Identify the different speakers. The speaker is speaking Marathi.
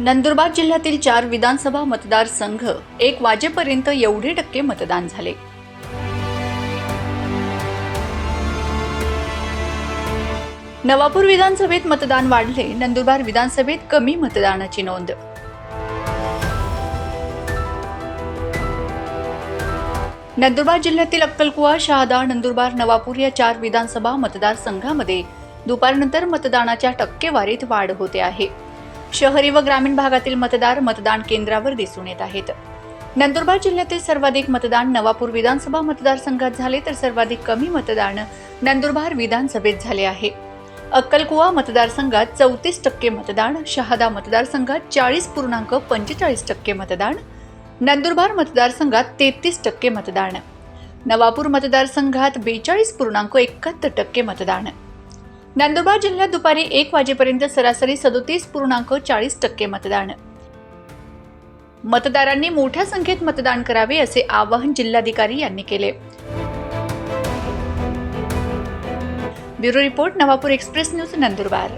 Speaker 1: नंदुरबार जिल्ह्यातील चार विधानसभा मतदारसंघ एक वाजेपर्यंत एवढे टक्के मतदान झाले. नवापूर विधानसभेत मतदान वाढले नंदुरबार विधानसभेत कमी मतदानाची नोंद. नंदुरबार जिल्ह्यातील अक्कलकुवा शहादा नंदुरबार नवापूर या चार विधानसभा मतदारसंघामध्ये दुपारनंतर मतदानाच्या टक्केवारीत वाढ होते आहे. शहरी व ग्रामीण भागातील मतदार मतदान केंद्रावर दिसून येत आहेत. नंदुरबार जिल्ह्यातील सर्वाधिक मतदान नवापूर विधानसभा मतदारसंघात झाले तर सर्वाधिक कमी मतदान नंदुरबार विधानसभेत झाले आहे. अक्कलकुवा मतदारसंघात चौतीस टक्के मतदान शहादा मतदारसंघात चाळीस पूर्णांक पंचेचाळीस टक्के मतदान नंदुरबार मतदारसंघात तेहतीस टक्के मतदान नवापूर मतदारसंघात बेचाळीस पूर्णांक एकाहत्तर टक्के मतदान. नंदुरबार जिल्ह्यात दुपारी एक वाजेपर्यंत सरासरी सदोतीस पूर्णांक चाळीस टक्के मतदान. मतदारांनी मोठ्या संख्येत मतदान करावे असे आवाहन जिल्हाधिकारी यांनी केले. Bureau report Navapur express news Nandurbar.